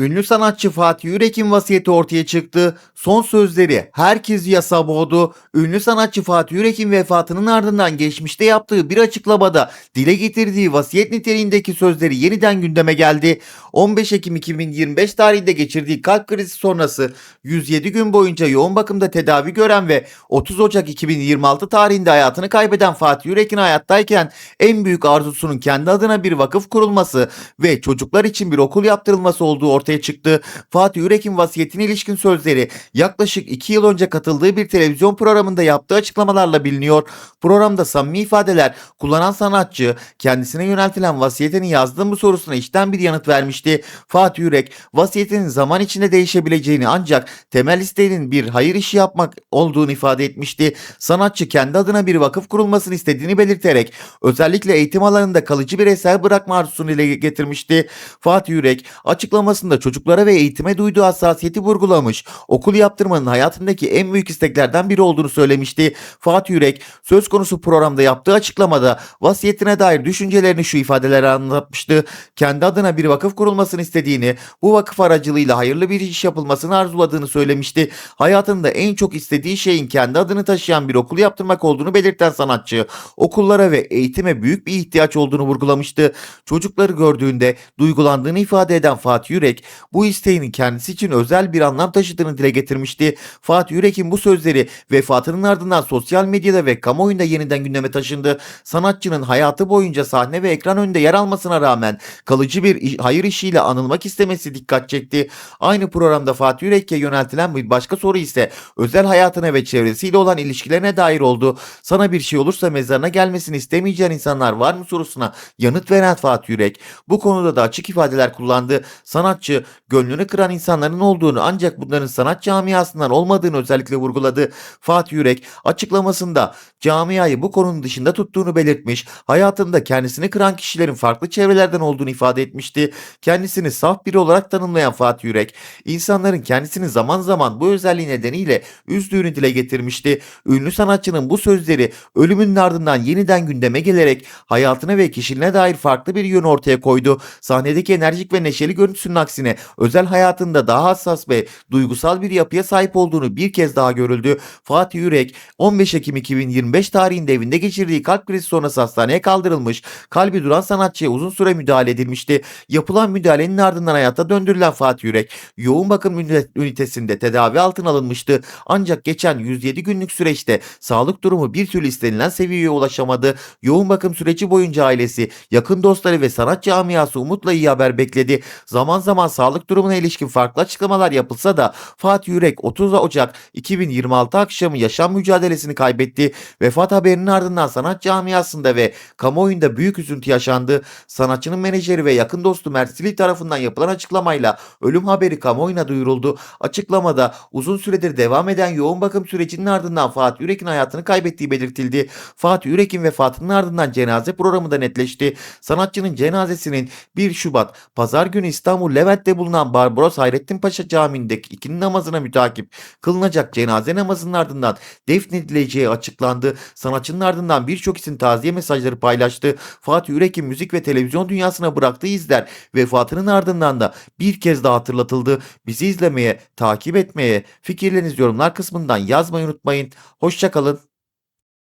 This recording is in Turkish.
Ünlü sanatçı Fatih Yürek'in vasiyeti ortaya çıktı. Son sözleri herkes yasa boğdu. Ünlü sanatçı Fatih Yürek'in vefatının ardından geçmişte yaptığı bir açıklamada dile getirdiği vasiyet niteliğindeki sözleri yeniden gündeme geldi. 15 Ekim 2025 tarihinde geçirdiği kalp krizi sonrası 107 gün boyunca yoğun bakımda tedavi gören ve 30 Ocak 2026 tarihinde hayatını kaybeden Fatih Yürek'in hayattayken en büyük arzusunun kendi adına bir vakıf kurulması ve çocuklar için bir okul yaptırılması olduğu ortaya çıktı. Fatih Yürek'in vasiyetine ilişkin sözleri yaklaşık 2 yıl önce katıldığı bir televizyon programında yaptığı açıklamalarla biliniyor. Programda samimi ifadeler kullanan sanatçı kendisine yöneltilen vasiyetini yazdığı mı sorusuna içten bir yanıt vermişti. Fatih Yürek vasiyetinin zaman içinde değişebileceğini ancak temel isteğinin bir hayır işi yapmak olduğunu ifade etmişti. Sanatçı kendi adına bir vakıf kurulmasını istediğini belirterek özellikle eğitim alanında kalıcı bir eser bırakma arzusunu dile getirmişti. Fatih Yürek açıklamasında çocuklara ve eğitime duyduğu hassasiyeti vurgulamış. Okul yaptırmanın hayatındaki en büyük isteklerden biri olduğunu söylemişti. Fatih Yürek söz konusu programda yaptığı açıklamada vasiyetine dair düşüncelerini şu ifadelerle anlatmıştı. Kendi adına bir vakıf kurulmasını istediğini, bu vakıf aracılığıyla hayırlı bir iş yapılmasını arzuladığını söylemişti. Hayatında en çok istediği şeyin kendi adını taşıyan bir okul yaptırmak olduğunu belirten sanatçı, okullara ve eğitime büyük bir ihtiyaç olduğunu vurgulamıştı. Çocukları gördüğünde duygulandığını ifade eden Fatih Yürek, bu isteğinin kendisi için özel bir anlam taşıdığını dile getirmişti. Fatih Yürek'in bu sözleri vefatının ardından sosyal medyada ve kamuoyunda yeniden gündeme taşındı. Sanatçının hayatı boyunca sahne ve ekran önünde yer almasına rağmen kalıcı bir hayır işiyle anılmak istemesi dikkat çekti. Aynı programda Fatih Yürek'e yöneltilen bir başka soru ise özel hayatına ve çevresiyle olan ilişkilerine dair oldu. Sana bir şey olursa mezarına gelmesini istemeyeceğin insanlar var mı sorusuna yanıt veren Fatih Yürek bu konuda da açık ifadeler kullandı. Sanatçı gönlünü kıran insanların olduğunu ancak bunların sanat camiasından olmadığını özellikle vurguladı. Fatih Yürek açıklamasında camiayı bu konunun dışında tuttuğunu belirtmiş, hayatında kendisini kıran kişilerin farklı çevrelerden olduğunu ifade etmişti. Kendisini saf biri olarak tanımlayan Fatih Yürek, insanların kendisini zaman zaman bu özelliği nedeniyle üzdüğünü dile getirmişti. Ünlü sanatçının bu sözleri ölümünün ardından yeniden gündeme gelerek hayatına ve kişiliğine dair farklı bir yön ortaya koydu. Sahnedeki enerjik ve neşeli görüntüsünün aksine özel hayatında daha hassas ve duygusal bir yapıya sahip olduğunu bir kez daha görüldü. Fatih Yürek 15 Ekim 2025 tarihinde evinde geçirdiği kalp krizi sonrası hastaneye kaldırılmış. Kalbi duran sanatçıya uzun süre müdahale edilmişti. Yapılan müdahalenin ardından hayata döndürülen Fatih Yürek yoğun bakım ünite- ünitesinde tedavi altına alınmıştı. Ancak geçen 107 günlük süreçte sağlık durumu bir türlü istenilen seviyeye ulaşamadı. Yoğun bakım süreci boyunca ailesi, yakın dostları ve sanat camiası umutla iyi haber bekledi. Zaman zaman sağlık durumuna ilişkin farklı açıklamalar yapılsa da Fatih Yürek 30 Ocak 2026 akşamı yaşam mücadelesini kaybetti. Vefat haberinin ardından sanat camiasında ve kamuoyunda büyük üzüntü yaşandı. Sanatçının menajeri ve yakın dostu Mert Sili tarafından yapılan açıklamayla ölüm haberi kamuoyuna duyuruldu. Açıklamada uzun süredir devam eden yoğun bakım sürecinin ardından Fatih Yürek'in hayatını kaybettiği belirtildi. Fatih Yürek'in vefatının ardından cenaze programı da netleşti. Sanatçının cenazesinin 1 Şubat Pazar günü İstanbul Levent'te bulunan Barbaros Hayrettin Paşa Camii'ndeki ikindi namazına mütakip kılınacak cenaze namazının ardından defnedileceği açıklandı. Sanatçının ardından birçok isim taziye mesajları paylaştı. Fatih Yürek'in müzik ve televizyon dünyasına bıraktığı izler vefatının ardından da bir kez daha hatırlatıldı. Bizi izlemeye, takip etmeye, fikirlerinizi yorumlar kısmından yazmayı unutmayın. Hoşçakalın.